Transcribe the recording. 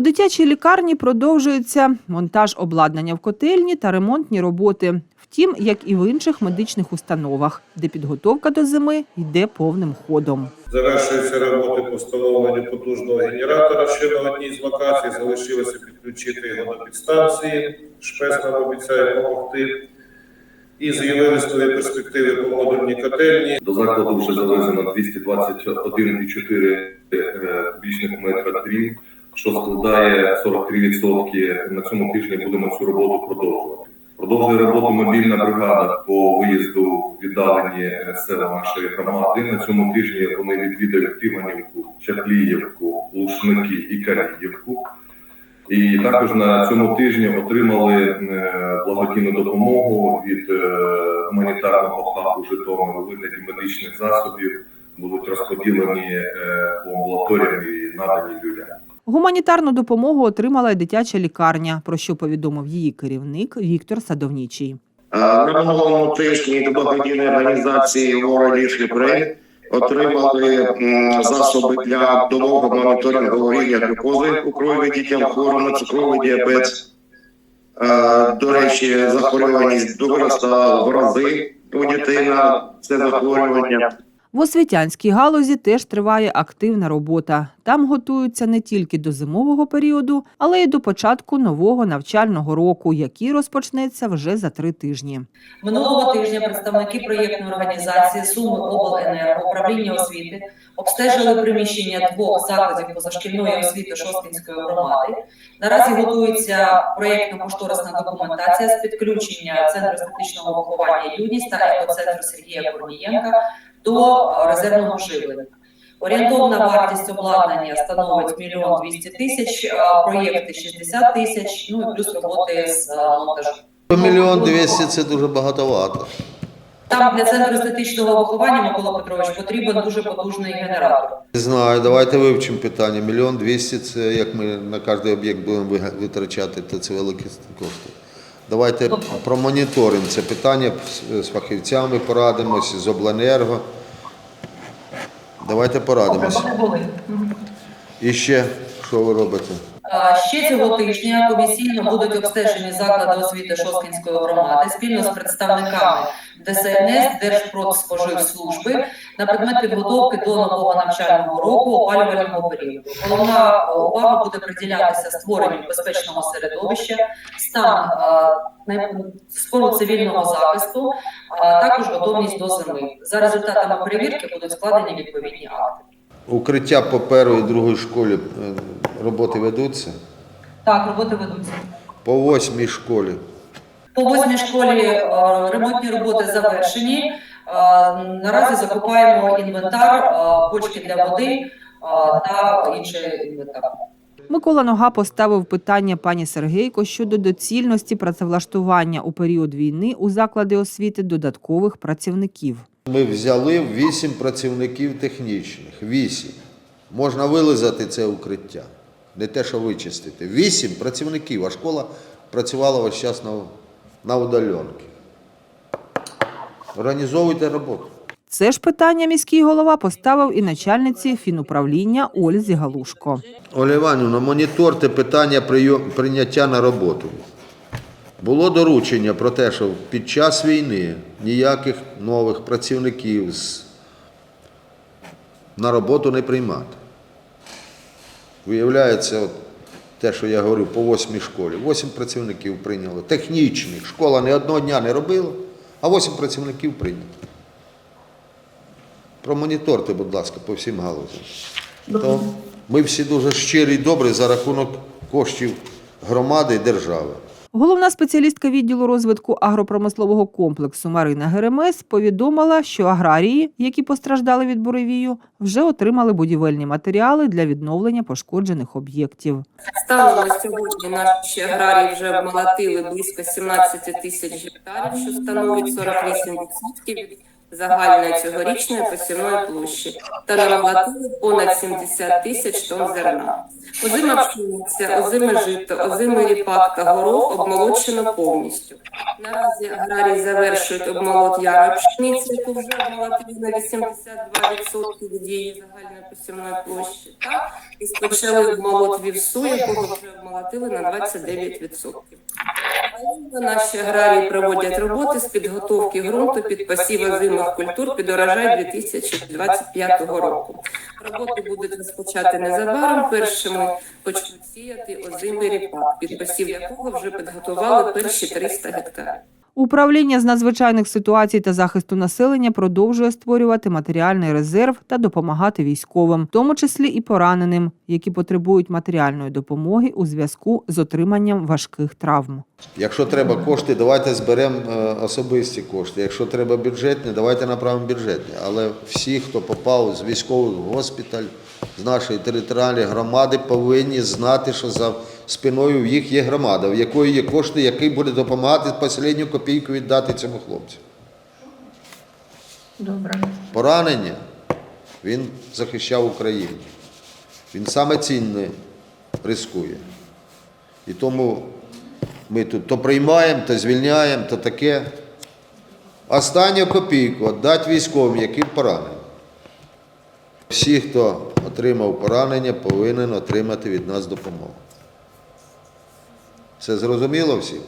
У дитячій лікарні продовжується монтаж обладнання в котельні та ремонтні роботи. Втім, як і в інших медичних установах, де підготовка до зими йде повним ходом. Завершуються роботи по встановленню потужного генератора ще на одній з локацій. Залишилося підключити його до підстанції. Шпес нам обіцяє допомогти. І з'явились нові перспективи по модульній котельні. До закладу вже завезено 221,4 е, метра дрів, що складає 43%. На цьому тижні будемо цю роботу продовжувати. Продовжує роботу мобільна бригада по виїзду віддалені е, села нашої громади. На цьому тижні вони відвідають Тиманівку, Чапліївку, Лушники і Каріївку. І також на цьому тижні отримали е, благодійну допомогу від е, гуманітарного хабу Житомир у вигляді медичних засобів, будуть розподілені по амбулаторіям і надані людям. Гуманітарну допомогу отримала дитяча лікарня, про що повідомив її керівник Віктор Садовнічий. На минулому тижні до благодійної організації World Ukraine отримали засоби для довгого моніторингу рівня глюкози у крові дітям хворим на цукровий діабет. До речі, захворюваність виросла в рази у дітей на це захворювання. В освітянській галузі теж триває активна робота. Там готуються не тільки до зимового періоду, але й до початку нового навчального року, який розпочнеться вже за три тижні. Минулого тижня представники проєктної організації Суми обленерго управління освіти обстежили приміщення двох закладів позашкільної освіти Шосткінської громади. Наразі готується проєктно-кошторисна документація з підключення центру естетичного виховання юність та екоцентру Сергія Корнієнка до резервного живлення. Орієнтовна вартість обладнання становить мільйон двісті тисяч, проєкти 60 тисяч, ну і плюс роботи з е, монтажу. Мільйон двісті це дуже багатовато. Там для центру естетичного виховання Микола Петрович потрібен дуже потужний генератор. Не знаю, давайте вивчимо питання. Мільйон двісті це як ми на кожен об'єкт будемо витрачати, то це великі кошти. Давайте промоніторимо це питання з фахівцями, порадимося, з обленерго. Давайте порадимося. І ще, що ви робите? Ще цього тижня комісійно будуть обстежені заклади освіти Шосткінської громади спільно з представниками ДСНС, Держпродспоживслужби на предмет підготовки до нового навчального року опалювального періоду. Головна увага буде приділятися створенню безпечного середовища, стан споруд цивільного захисту, а також готовність до зими. За результатами перевірки будуть складені відповідні акти. Укриття по першій і другій школі е, роботи ведуться. Так, роботи ведуться. По восьмій школі. По восьмій школі е, ремонтні роботи завершені. Е, Наразі закупаємо інвентар, е, бочки для води е, та інший інвентар. Микола Нога поставив питання пані Сергейко щодо доцільності працевлаштування у період війни у заклади освіти додаткових працівників. Ми взяли вісім працівників технічних. Вісім. Можна вилизати це укриття. Не те, що вичистити. Вісім працівників, а школа працювала весь час на, на удаленки. Організовуйте роботу. Це ж питання міський голова поставив і начальниці фінуправління Ользі Галушко. Оля Іванівна, моніторте питання прийняття на роботу. Було доручення про те, що під час війни ніяких нових працівників на роботу не приймати. Виявляється, от те, що я говорю, по восьмій школі. Восім працівників прийняли. Технічних. Школа не одного дня не робила, а восім працівників прийняли. Промоніторте, будь ласка, по всім галузям. То ми всі дуже щирі і добрі за рахунок коштів громади і держави. Головна спеціалістка відділу розвитку агропромислового комплексу Марина Геремес повідомила, що аграрії, які постраждали від буревію, вже отримали будівельні матеріали для відновлення пошкоджених об'єктів. Станом на сьогодні наші аграрії вже обмолотили близько 17 тисяч гектарів, що становить 48% від загальної цьогорічної посівної площі та наплатили понад 70 тисяч тонн зерна. Озима пшениця, озиме жито, озимий ріпак та горох обмолочено повністю. Наразі аграрії завершують обмолот ярої пшениці, яку вже обмолотили на 82% від її загальної посівної площі, та і спочали обмолот вівсу, якого вже обмолотили на 29%. Наші аграрії проводять роботи з підготовки ґрунту під посіви озимих культур під урожай 2025 року. Роботи будуть розпочати незабаром. Першими почнуть сіяти озимий ріпак, під посів якого вже підготували перші 300 гектарів. Управління з надзвичайних ситуацій та захисту населення продовжує створювати матеріальний резерв та допомагати військовим, в тому числі і пораненим, які потребують матеріальної допомоги у зв'язку з отриманням важких травм. Якщо треба кошти, давайте зберемо е, особисті кошти. Якщо треба бюджетні, давайте направимо бюджетні. Але всі, хто попав з військових госпіталь, з нашої територіальної громади, повинні знати, що за спиною в їх є громада, в якої є кошти, який буде допомагати останню копійку віддати цьому хлопцю. Добре. Поранення він захищав Україну. Він саме цінне рискує. І тому ми тут то приймаємо, то звільняємо, то таке. Останню копійку віддати військовим, які поранені. Всі, хто отримав поранення, повинен отримати від нас допомогу. Це зрозуміло всім?